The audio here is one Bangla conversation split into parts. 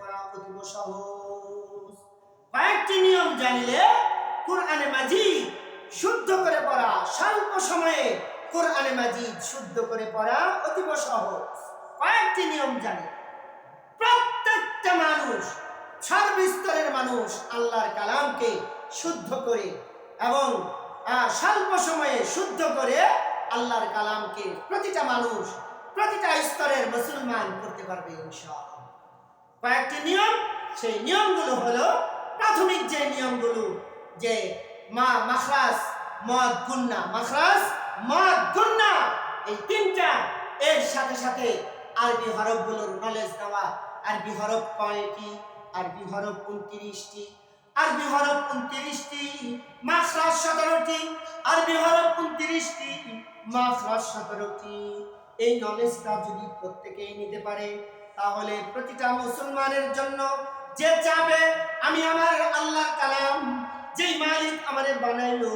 করা অতীব সহজ। কয়েকটি নিয়ম জানিলে কোরআনে মাজিদ শুদ্ধ করে পড়া স্বল্প সময়ে কোরআনে মাজিদ শুদ্ধ করে পড়া সহজ। কয়েকটি নিয়ম প্রত্যেকটা মানুষ, সর্বস্তরের মানুষ আল্লাহর কালামকে শুদ্ধ করে এবং স্বল্প সময়ে শুদ্ধ করে আল্লাহর কালামকে প্রতিটা মানুষ প্রতিটা স্তরের মুসলমান করতে পারবে, ইনশাআল্লাহ। কয়েকটি নিয়ম, সেই নিয়মগুলো হলো, প্রাথমিক যে নিয়মগুলো, যে মা মাখরাজ, মদ গুন্না, মাখরাজ, মদ গুন্না, এই তিনটা, এর সাথে সাথে আরবি হরফগুলোর নলেজ নেওয়া আরবি হরফ কয়টি, আরবি হরফ উনত্রিশটি, আরবি হরফ উনত্রিশটি, মাখরাজ সতেরোটি এই নলেজটা যদি প্রত্যেকেই নিতে পারে, তাহলে প্রতিটা মুসলমানের জন্য যে আমি আমার আল্লাহ কালাম। যেই মালিক বানাইলো,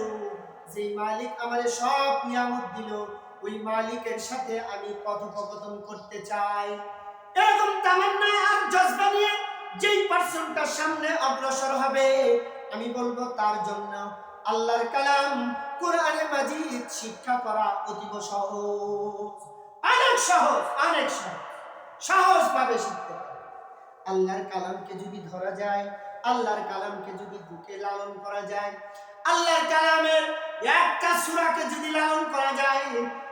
যেই মালিক সব নিয়ামত দিল, ওই মালিকের সাথে আমি কথোপকথন করতে চাই। এরকম তামান্না আর জজবা নিয়ে যেই পার্সনটার সামনে অগ্রসর হবে, আমি বলব তার জন্য আল্লাহর কালাম কোরআনে মাজিদ, শিক্ষা করা অতীব সহজ। অনেক সহজ অনেক সহজ। সহজভাবে শিখতে পারে। আল্লাহর কালামকে যদি ধরা যায়, আল্লাহর কালামকে যদি বুকে লালন করা যায়, আল্লাহর কালামের একটা সুরাকে যদি লালন করা যায়,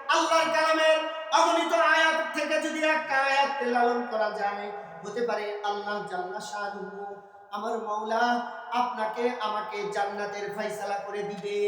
আল্লাহর কালামের অগণিত আয়াত থেকে যদি একটা আয়াতকে লালন করা যায়, হতে পারে আল্লাহ জাল্লা শাহরুহু আমার মৌলা আপনাকে আমাকে জান্নাতের ফয়সালা করে দিবে।